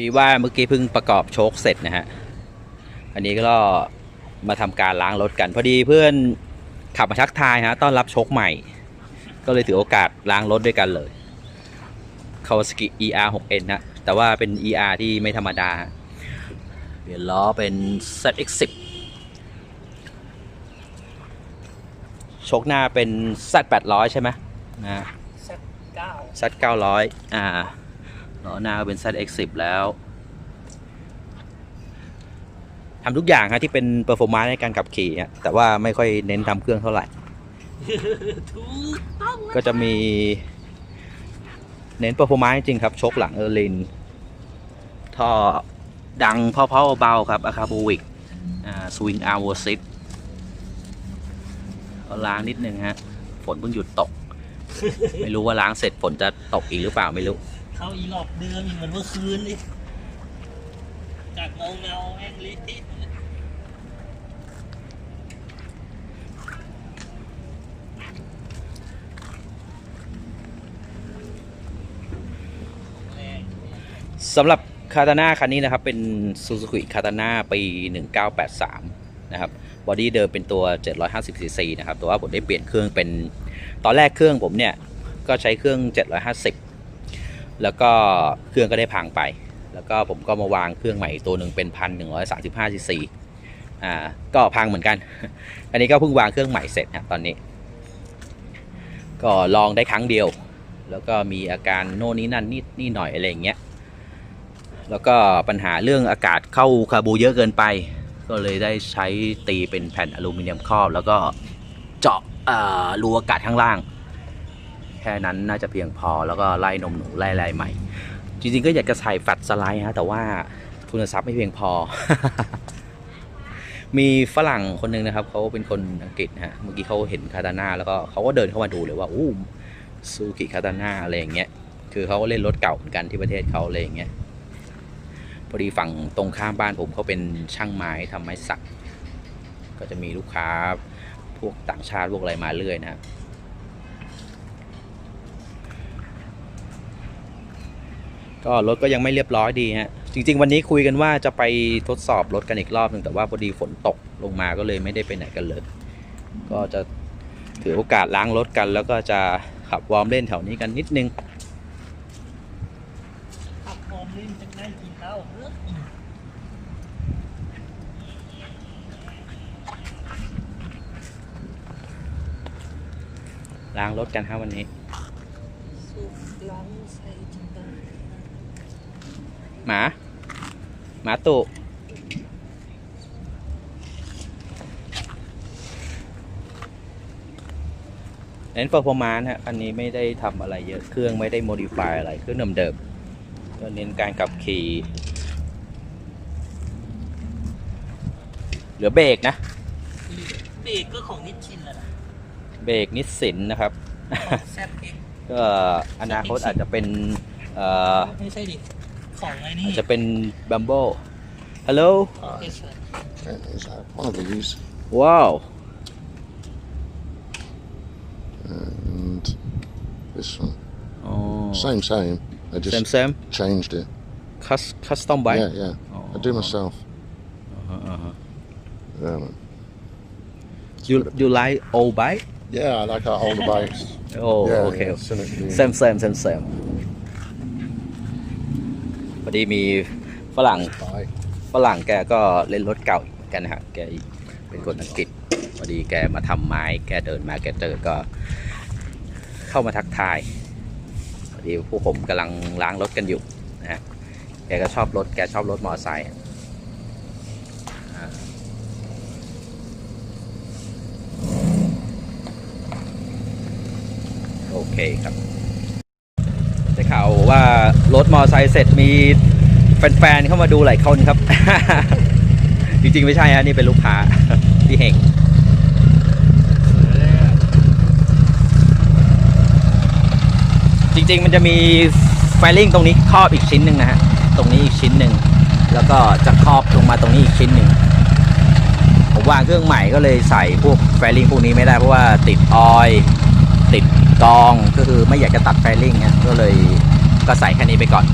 ดีว่าเมื่อกี้เพิ่งประกอบโชคเสร็จนะฮะ อันนี้ก็มาทำการล้างรถกัน พอดีเพื่อนขับมาทักทายฮะต้อนรับโชคใหม่ ก็เลยถือโอกาสล้างรถด้วยกันเลย Kawasaki ER 6N นะแต่ว่าเป็น ER ที่ไม่ธรรมดาฮะเปลี่ยนล้อเป็น ZX10 โชคหน้าเป็น Z800 ใช่ไหมนะสักเก้า Z 900อ่าล้อหน้าก็เป็น ZX10 แล้วทำทุกอย่างฮะที่เป็นเปอร์ฟอร์มานซ์ในการขับขี่ฮะแต่ว่าไม่ค่อยเน้นทำเครื่องเท่าไหร่ถูกต้องก็จะมีเน้นเปอร์ฟอร์มานซ์จริงครับชกหลังเออร์ลินท่อดังพ่อเผาเบาครับอาคาบูวิกอ่าสวิงอาร์วซิตล้างนิดนึงฮะ ฝนเพิ่งหยุดตก ไม่รู้ว่าล้างเสร็จฝนจะตกอีกหรือเปล่าไม่รู้ เข้าอีหลอกเดิมอีกเหมือนเมื่อคืนนี่จากเงาเงาแม่งละเทะเลยแรงสำหรับคาตาน่าคันนี้นะครับเป็น Suzuki คาตาน่าปี 1983 นะครับบอดี้เดิมเป็นตัว 750cc นะครับแต่ว่าผมได้เปลี่ยนเครื่องเป็นตอนแรกเครื่องผมเนี่ย ก็ใช้เครื่อง 750 แล้วก็เครื่องก็ได้พังไป แล้วก็ผมก็มาวางเครื่องใหม่อีกตัวหนึ่งเป็น 1135cc อ่าก็พังเหมือนกัน อันนี้ก็เพิ่งวางเครื่องใหม่เสร็จนะตอนนี้ ก็ลองได้ครั้งเดียว แล้วก็มีอาการโน่นนี่นั่นนี่นี่หน่อยอะไรอย่างเงี้ยแล้วก็ปัญหาเรื่องอากาศเข้าคาบูเยอะเกินไป ก็เลยได้ใช้ตีเป็นแผ่นอลูมิเนียมครอบ แล้วก็เจาะอ่อรูอากาศข้างล่าง แค่นั้นน่าจะเพียงพอแล้วก็ไล่นมหนูไล่ไล่ใหม่ จริงๆก็อยากจะใส่แฟลตสไลด์ฮะแต่ว่าทุนทรัพย์ไม่เพียงพอ มีฝรั่งคนหนึ่งนะครับเขาเป็นคนอังกฤษนะฮะเมื่อกี้เขาเห็นคาตาน่าแล้วก็เขาก็เดินเข้ามาดูเลยว่าอู้ซูกิคาตาน่าอะไรอย่างเงี้ยคือเขาก็เล่นรถเก่าเหมือนกันที่ประเทศเขาอะไรอย่างเงี้ยพอดีฝั่งตรงข้ามบ้านผมเขาเป็นช่างไม้ทำไม้สัก ก็จะมีลูกค้าพวกต่างชาติพวกอะไรมาเรื่อยนะครับ ก็รถก็ยังไม่เรียบร้อยดีฮะจริง ๆ วันนี้คุยกันว่าจะไปทดสอบรถกันอีกรอบหนึ่งแต่ว่าพอดีฝนตกลงมาก็เลยไม่ได้ไปไหนกันเลย ก็จะถือโอกาสล้างรถกัน แล้วก็จะขับวอร์มเล่นแถวนี้กันนิดนึงขับพร้อมเล่นจังได้กินแล้วล้างรถกันครับวันนี้สูบล้างใส่ หมา หมาตุเน้นเปอร์ฟอร์มานซ์ฮะอันนี้ไม่ได้ทำอะไรเยอะเครื่องไม่ได้โมดิฟายอะไรเครื่องเดิมๆก็เน้นการขับขี่เหลือเบรกนะ เบรกก็ของนิชชินแหละนะเบรกนิสสินนะครับ แซดเอ็กก็อนาคตอาจจะเป็นเอ่อ ไม่ใช่ดิ ของไอ้นี่ อาจจะเป็นบัมโบฮัลโหล เอช And is that one of these? ว้าว And this one. อ๋อ Same, same. I just เซมเซม changed it. คัสคัสตอมไบ Yeah, yeah. I do myself. Yeah, man. you you like old bike yeah, I like our older bikes. โอ้ yeah, โอเค yeah, symmetry. same same same same พ อดีมีฝรั่ง Bike. ฝรั่งแกก็เล่นรถเก่าอีกเหมือนกันนะฮะแกเป็นคนอังกฤษพอดีแกมาทำไม้แกเดินมาแกเจอก็ เข้ามาทักทายพอดีพวกผมกำลังล้างรถกันอยู่นะฮะแกก็ชอบรถแกชอบรถมอเตอร์ไซค์อะอ่าโอเคครับ ได้ข่าวว่ารถมอไซค์เสร็จมีแฟนๆเข้ามาดูหลายคนครับ จริงๆไม่ใช่ฮะนี่เป็นลูกค้าพี่เฮงจริงๆมันจะมีไฟลิ่งตรงนี้ครอบอีกชิ้นหนึ่งนะฮะตรงนี้อีกชิ้นหนึ่งแล้วก็จะครอบลงมาตรงนี้อีกชิ้นหนึ่งผมวางเครื่องใหม่ก็เลยใส่พวกไฟลิ่งพวกนี้ไม่ได้เพราะว่าติดออยติด กองก็คือไม่อยากจะตัดไฟลิ่งเนี่ยก็เลยก็ใส่แค่นี้ไปก่อน